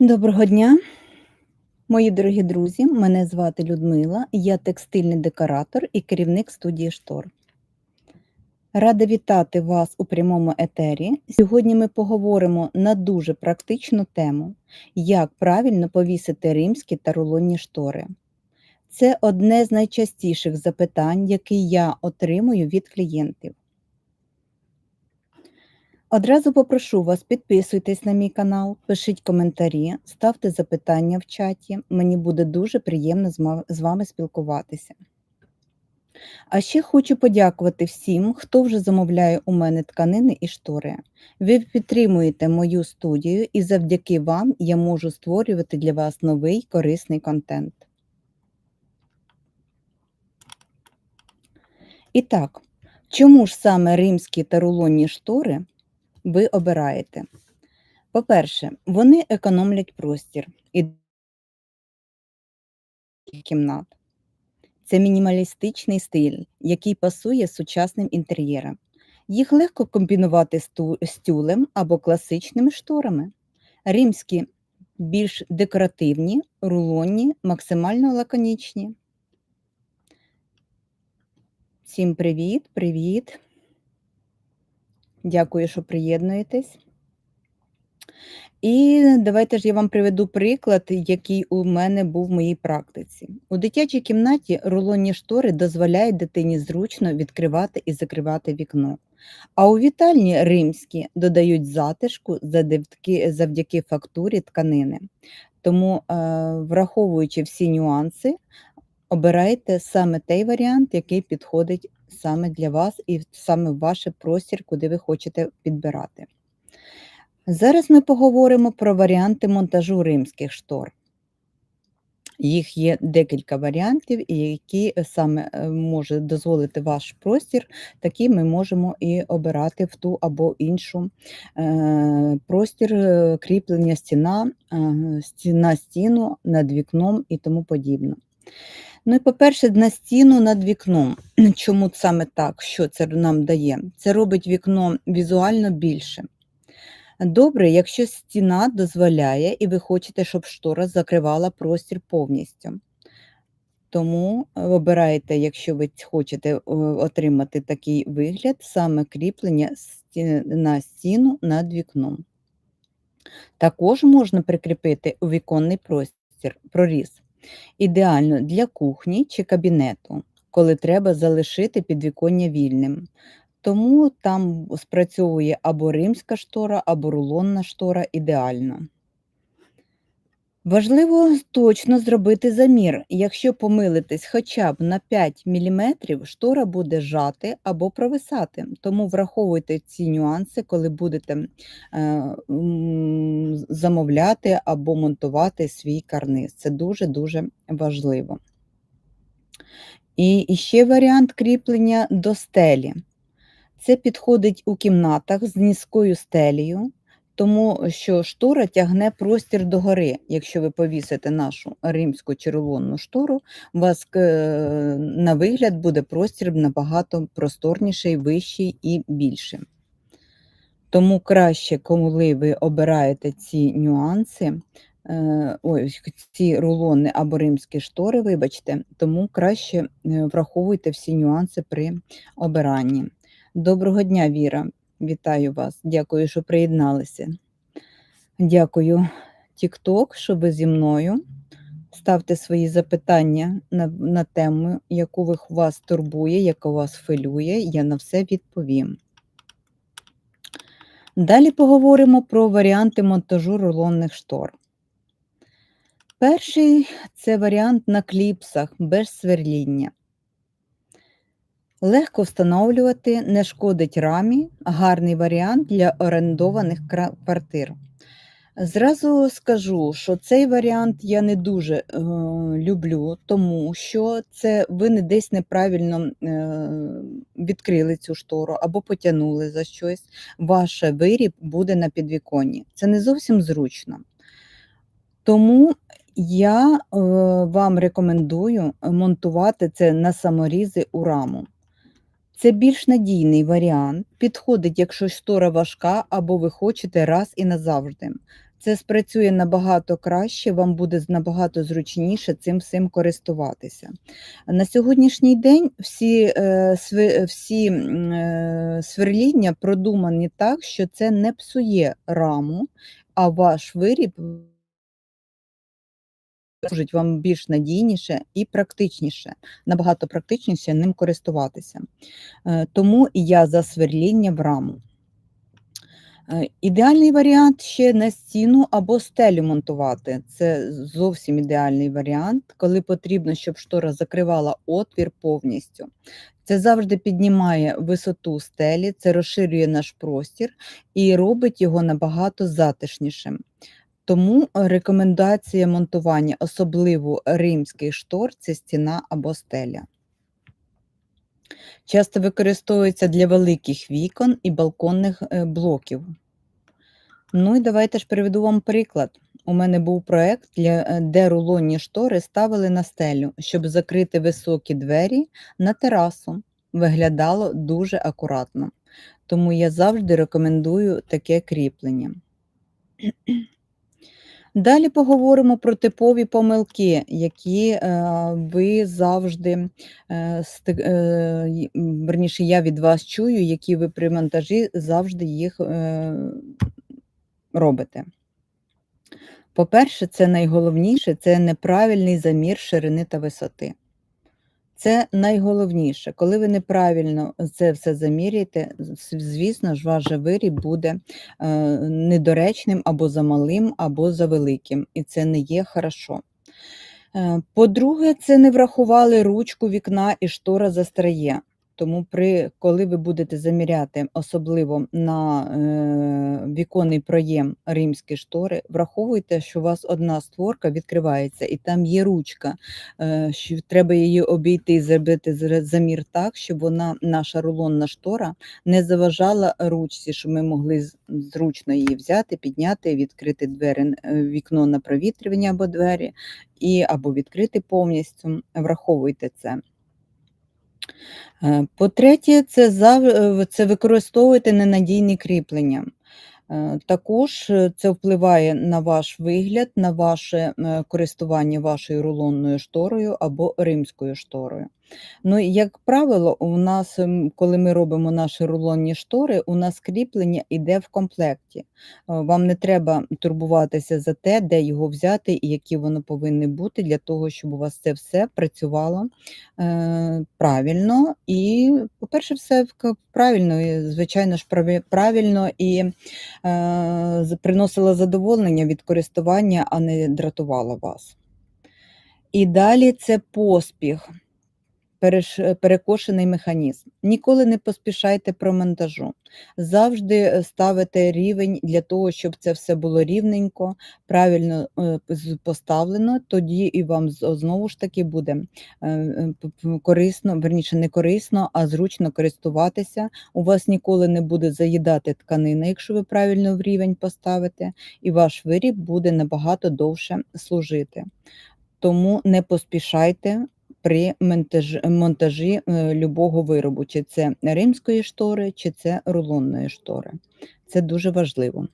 Доброго дня, мої дорогі друзі. Мене звати Людмила, я текстильний декоратор і керівник студії штор. Рада вітати вас у прямому етері. Сьогодні ми поговоримо на дуже практичну тему, як правильно повісити римські та рулонні штори. Це одне з найчастіших запитань, які я отримую від клієнтів. Одразу попрошу вас, підписуйтесь на мій канал, пишіть коментарі, ставте запитання в чаті. Мені буде дуже приємно з вами спілкуватися. А ще хочу подякувати всім, хто вже замовляє у мене тканини і штори. Ви підтримуєте мою студію, і завдяки вам я можу створювати для вас новий корисний контент. І так, чому ж саме римські та рулонні штори ви обираєте? По-перше, вони економлять простір і кімнат. Це мінімалістичний стиль, який пасує сучасним інтер'єрам. Їх легко комбінувати з ту- з тюлем або класичними шторами. Римські більш декоративні, рулонні, максимально лаконічні. Всім привіт, привіт. Дякую, що приєднуєтесь. І давайте ж я вам приведу приклад, який у мене був в моїй практиці. У дитячій кімнаті рулонні штори дозволяють дитині зручно відкривати і закривати вікно. А у вітальні римські додають затишку завдяки, фактурі тканини. Тому, е, враховуючи всі нюанси, обирайте саме той варіант, який підходить саме для вас і саме ваш простір, куди ви хочете підбирати. Зараз ми поговоримо про варіанти монтажу римських штор. Їх є декілька варіантів, які е, саме е, може дозволити ваш простір, такі ми можемо і обирати в ту або іншу е, простір, кріплення стіна, е, сті- на стіну, над вікном і тому подібне. Ну і по-перше, на стіну над вікном. Чому саме так? Що це нам дає? Це робить вікно візуально більше. Добре, якщо стіна дозволяє, і ви хочете, щоб штора закривала простір повністю. Тому е, обирайте, якщо ви хочете отримати такий вигляд, саме кріплення на стіну над вікном. Також можна прикріпити у віконний простір проріз. Ідеально для кухні чи кабінету, коли треба залишити підвіконня вільним. Тому там спрацьовує або римська штора, або рулонна штора ідеально. Важливо точно зробити замір. Якщо помилитись хоча б на 5 мм, штора буде жати або провисати. Тому враховуйте ці нюанси, коли будете е, замовляти або монтувати свій карниз. Це дуже-дуже важливо. І, ще варіант кріплення до стелі. Це підходить у кімнатах з низькою стелею, тому що штора тягне простір догори. Якщо ви повісите нашу римську чи рулонну штору, у вас е, на вигляд буде простір набагато просторніший, вищий і більший. Тому краще, коли ви обираєте ці нюанси, е, ой, ці рулони або римські штори, вибачте, тому краще е, враховуйте всі нюанси при обиранні. Доброго дня, Віра. Вітаю вас. Дякую, що приєдналися. Дякую, TikTok, що ви зі мною. Ставте свої запитання на, на тему, яку вас турбує, яка вас хвилює. Я на все відповім. Далі поговоримо про варіанти монтажу рулонних штор. Перший це варіант на кліпсах без сверління. Легко встановлювати, не шкодить рамі, гарний варіант для орендованих квартир. Зразу скажу, що цей варіант я не дуже е, люблю, тому що це ви не десь неправильно е, відкрили цю штору або потягнули за щось. Ваш виріб буде на підвіконні. Це не зовсім зручно. Тому я е, вам рекомендую монтувати це на саморізи у раму. Це більш надійний варіант. Підходить, якщо штора важка, або ви хочете раз і назавжди. Це спрацює набагато краще, вам буде набагато зручніше цим всім користуватися. На сьогоднішній день всі, е, всі, е, сверління продумані так, що це не псує раму, а ваш виріб служить вам більш надійніше і практичніше, набагато практичніше ним користуватися. Е, тому я за сверління в раму. Е, ідеальний варіант ще на стіну або стелю монтувати. Це зовсім ідеальний варіант, коли потрібно, щоб штора закривала отвір повністю. Це завжди піднімає висоту стелі, це розширює наш простір і робить його набагато затишнішим. Тому рекомендація монтування, особливо римських штор, це стіна або стеля. Часто використовується для великих вікон і балконних е, блоків. Ну і давайте ж приведу вам приклад. У мене був проєкт, е, де рулонні штори ставили на стелю, щоб закрити високі двері на терасу. Виглядало дуже акуратно. Тому я завжди рекомендую таке кріплення. Далі поговоримо про типові помилки, які е, ви завжди, е, е, верніше, я від вас чую, які ви при монтажі завжди їх робите. По-перше, це найголовніше це неправильний замір ширини та висоти. Це найголовніше. Коли ви неправильно це все заміряєте, звісно ж, ваш же виріб буде е, недоречним або замалим, або завеликим, і це не є хорошо. Е, По-друге, це не врахували ручку вікна і штора застряє. Тому, при, коли ви будете заміряти, особливо на е, віконний проєм римські штори, враховуйте, що у вас одна створка відкривається, і там є ручка, е, що треба її обійти і зробити замір так, щоб вона, наша рулонна штора, не заважала ручці, щоб ми могли зручно її взяти, підняти, відкрити двері, е, вікно на провітрювання або двері, і або відкрити повністю. Враховуйте це. Е, По-третє, це, е, це використовуйте ненадійні кріплення. Е, Також це впливає на ваш вигляд, на ваше користування вашою рулонною шторою або римською шторою. Ну, як правило, у нас, ем, коли ми робимо наші рулонні штори, у нас кріплення йде в комплекті. Е, Вам не треба турбуватися за те, де його взяти і які воно повинні бути для того, щоб у вас це все працювало е, правильно. І, по-перше, все в- к- правильно, і, звичайно ж, правильно і е, приносило задоволення від користування, а не дратувало вас. І далі це поспіх перекошений механізм. Ніколи не поспішайте про монтажу. Завжди е, ставите рівень для того, щоб це все було рівненько, правильно е, поставлено, тоді і вам знову ж таки буде е, е, корисно, верніше не корисно, а зручно користуватися. У вас ніколи не буде заїдати тканина, якщо ви правильно в рівень поставите, і ваш виріб буде набагато довше служити. Тому не поспішайте при монтаж, монтажі е, любого виробу, чи це римської штори, чи це рулонної штори. Це дуже важливо.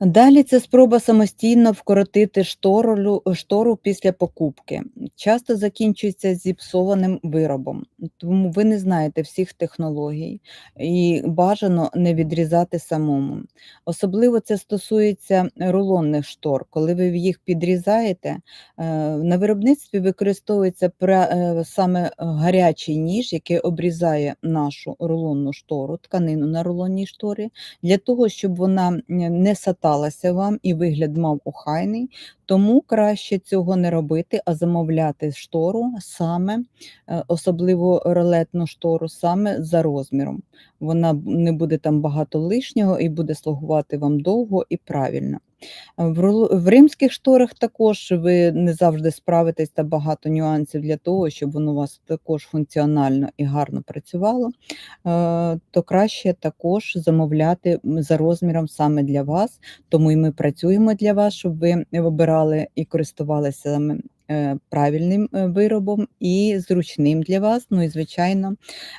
Далі це спроба самостійно вкоротити штору, штору після покупки. Часто закінчується зіпсованим виробом, тому ви не знаєте всіх технологій і бажано не відрізати самому. Особливо це стосується рулонних штор. Коли ви їх підрізаєте, е, на виробництві використовується е, саме гарячий ніж, який обрізає нашу рулонну штору, тканину на рулонній шторі, для того, щоб вона не саталася вам і вигляд мав охайний. Тому краще цього не робити, а замовляти штору саме, е, особливо ролетну штору, саме за розміром. Вона не буде там багато лишнього і буде слугувати вам довго і правильно. Е, В, римських шторах також ви не завжди справитесь та багато нюансів для того, щоб воно у вас також функціонально і гарно працювало, е, то краще також замовляти за розміром саме для вас. Тому і ми працюємо для вас, щоб ви вибирали і користувалися правильним, е, виробом і зручним для вас, ну і, звичайно,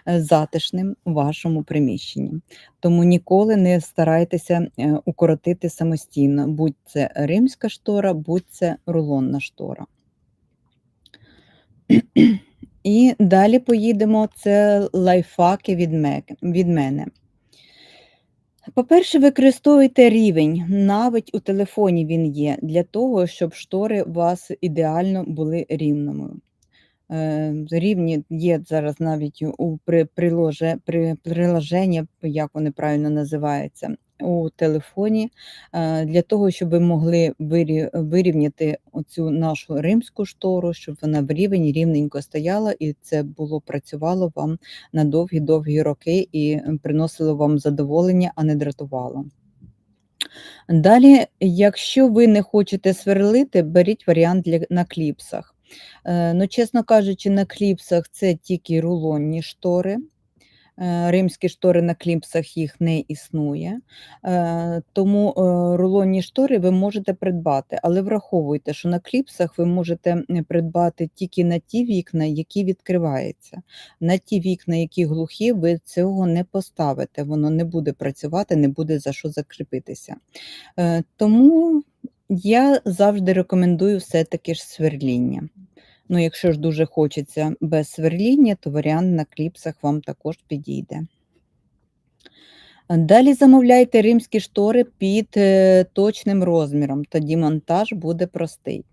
е, затишним у вашому приміщенні. Тому ніколи не старайтеся, е, укоротити самостійно, будь це римська штора, будь це рулонна штора. І далі поїдемо, це лайфхаки від мене. По-перше, використовуйте рівень, навіть у телефоні він є, для того, щоб штори у вас ідеально були рівними. Е, рівні є зараз навіть у при приложе при приложення, як вони правильно називаються, у телефоні, е, для того, щоб ви могли вирі вирівняти оцю нашу римську штору, щоб вона в рівень рівненько стояла, і це було працювало вам на довгі-довгі роки і приносило вам задоволення, а не дратувало. Далі, якщо ви не хочете сверлити, беріть варіант для на кліпсах. Е, ну, чесно кажучи, на кліпсах це тільки рулонні штори. Е, римські штори на кліпсах їх не існує, е, тому е, рулонні штори ви можете придбати, але враховуйте, що на кліпсах ви можете придбати тільки на ті вікна, які відкриваються. На ті вікна, які глухі, ви цього не поставите, воно не буде працювати, не буде за що закріпитися. Тому я завжди рекомендую все-таки ж сверління. Ну, якщо ж дуже хочеться без сверління, то варіант на кліпсах вам також підійде. Далі замовляйте римські штори під е, точним розміром, тоді монтаж буде простий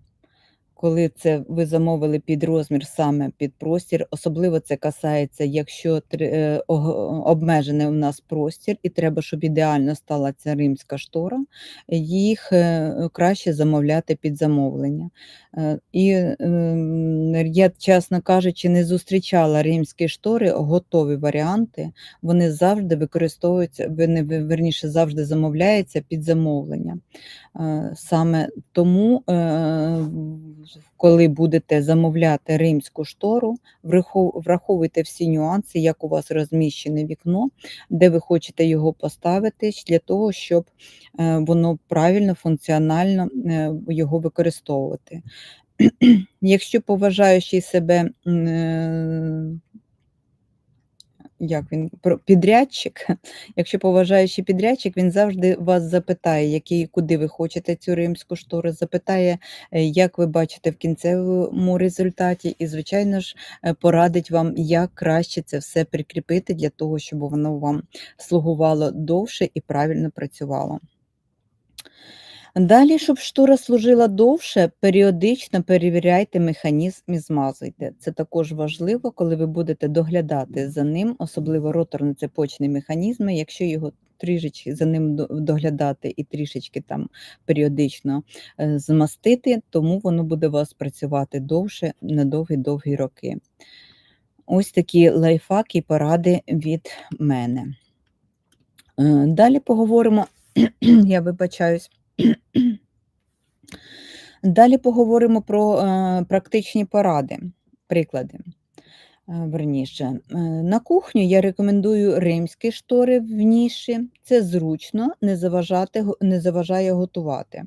коли це ви замовили під розмір саме під простір. Особливо це касається, якщо е, обмежений у нас простір, і треба, щоб ідеально стала ця римська штора, їх е, краще замовляти під замовлення. Е, і ем, я, чесно кажучи, не зустрічала римські штори, готові варіанти, вони завжди використовуються, вони верніше завжди замовляються під замовлення. Саме тому коли будете замовляти римську штору, враховуйте всі нюанси, як у вас розміщене вікно, де ви хочете його поставити, для того, щоб е, воно правильно, функціонально е, його використовувати. Якщо поважаючий себе е, як він підрядчик. Якщо поважаючий підрядчик, він завжди вас запитає, який, куди ви хочете цю римську штору, запитає, е, як ви бачите в кінцевому результаті, і, звичайно ж, е, порадить вам, як краще це все прикріпити для того, щоб воно вам слугувало довше і правильно працювало. Далі, щоб штора служила довше, періодично перевіряйте механізм і змазуйте. Це також важливо, коли ви будете доглядати за ним, особливо роторно-цепочні механізми, якщо його трішечки за ним доглядати і трішечки там періодично е, змастити, тому воно буде у вас працювати довше на довгі-довгі роки. Ось такі лайфхаки і поради від мене. Е, далі поговоримо, я вибачаюсь. Далі поговоримо про е, практичні поради, приклади. Е, верніше. Е, на кухню я рекомендую римські штори в ніші. Це зручно, не, заважати, не заважає готувати.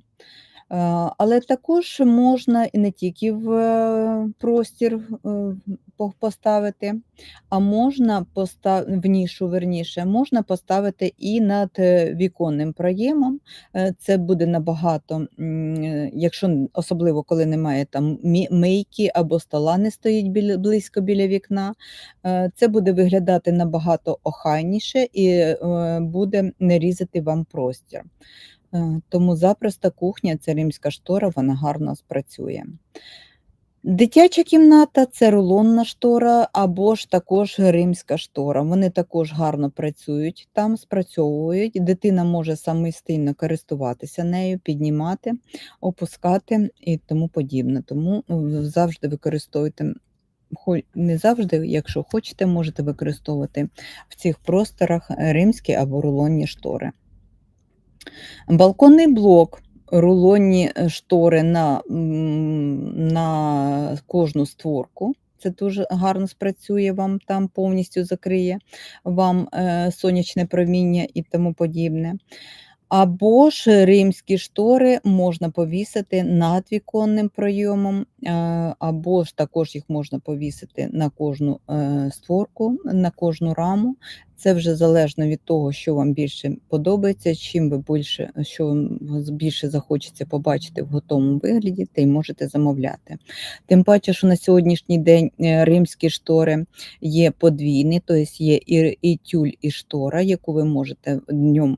Але також можна і не тільки в е, простір е, поставити, а можна постав... в нішу верніше, можна поставити і над е, віконним проємом. Це буде набагато, якщо особливо коли немає там мийки або стола не стоїть біля, близько біля вікна, це буде виглядати набагато охайніше і буде не різати вам простір. Е, тому запросто кухня, це римська штора, вона гарно спрацює. Дитяча кімната це рулонна штора або ж також римська штора. Вони також гарно працюють, там спрацьовують. Дитина може самостійно користуватися нею, піднімати, опускати і тому подібне. Тому завжди використовуйте, не завжди, якщо хочете, можете використовувати в цих просторах римські або рулонні штори. Балконний блок, рулонні е, штори на на кожну створку. Це дуже гарно спрацює вам там, повністю закриє вам е, сонячне проміння і тому подібне. Або ж римські штори можна повісити над віконним пройомом або ж також їх можна повісити на кожну е, створку, на кожну раму. Це вже залежно від того, що вам більше подобається, чим ви більше, що вам більше захочеться побачити в готовому вигляді, те й можете замовляти. Тим паче, що на сьогоднішній день е, римські штори є подвійні, тобто є і, тюль, і штора, яку ви можете днем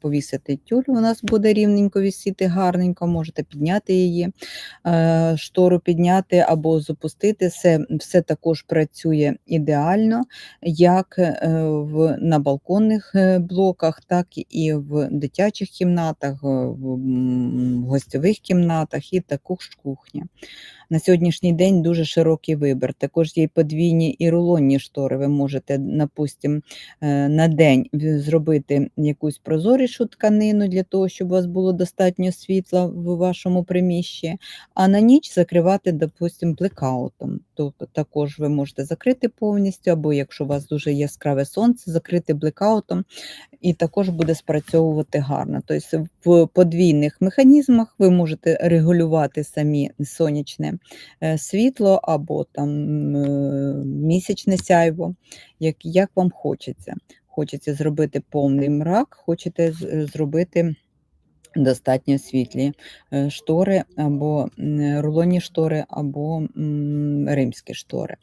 повісити тюль, у нас буде рівненько висіти, гарненько, можете підняти її, е, штору підняти або запустити. Все, все також працює ідеально, як е, в, на балконних е, блоках, так і в дитячих кімнатах, е, в гостьових кімнатах і також кухня. На сьогоднішній день дуже широкий вибір. Також є подвійні і рулонні штори. Ви можете, напустим, на день зробити якусь прозорішу тканину для того, щоб у вас було достатньо світла в вашому приміщенні, а на ніч закривати, допустим, блекаутом. Тобто також ви можете закрити повністю, або якщо у вас дуже яскраве сонце, закрити блекаутом і також буде спрацьовувати гарно. Тобто в подвійних механізмах ви можете регулювати самі сонячне е, світло або там е, місячне сяйво, як, як вам хочеться. Хочеться зробити повний мрак, хочете е, зробити достатньо світлі е, штори або рулонні штори, або римські штори.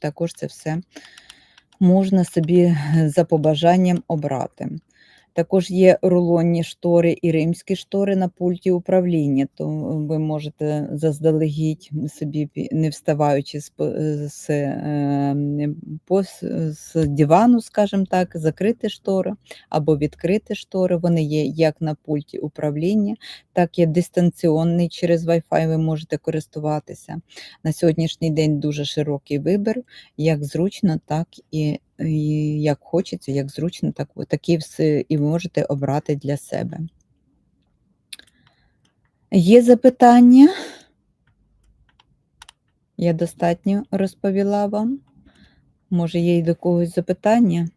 Також це все можна собі за побажанням обрати. Також є рулонні штори і римські штори на пульті управління, то ви можете заздалегідь собі, не вставаючи з, е, з, е, м, пос- з дивану, скажімо так, закрити штори або відкрити штори. Вони є як на пульті управління, так і дистанційний через Wi-Fi ви можете користуватися. На сьогоднішній день дуже широкий вибір, як зручно, так і, і як хочеться, як зручно, так такі все і можете обрати для себе. Є запитання? Я достатньо розповіла вам. Може, є й до когось запитання?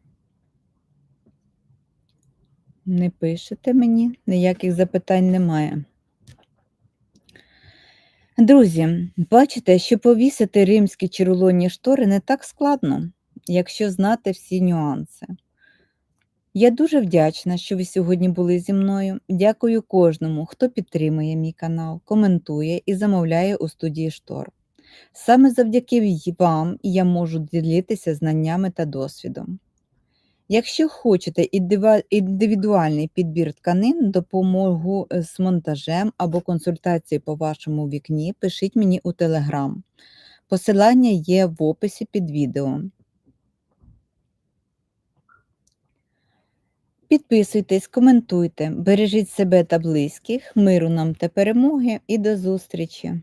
Не пишете мені, ніяких запитань немає. Друзі, бачите, що повісити римські чи рулонні штори не так складно, якщо знати всі нюанси. Я дуже вдячна, що ви сьогодні були зі мною. Дякую кожному, хто підтримує мій канал, коментує і замовляє у студії штор. Саме завдяки вам я можу ділитися знаннями та досвідом. Якщо хочете індивідуальний підбір тканин, допомогу з монтажем або консультації по вашому вікні, пишіть мені у Телеграм. Посилання є в описі під відео. Підписуйтесь, коментуйте, бережіть себе та близьких, миру нам та перемоги. І до зустрічі!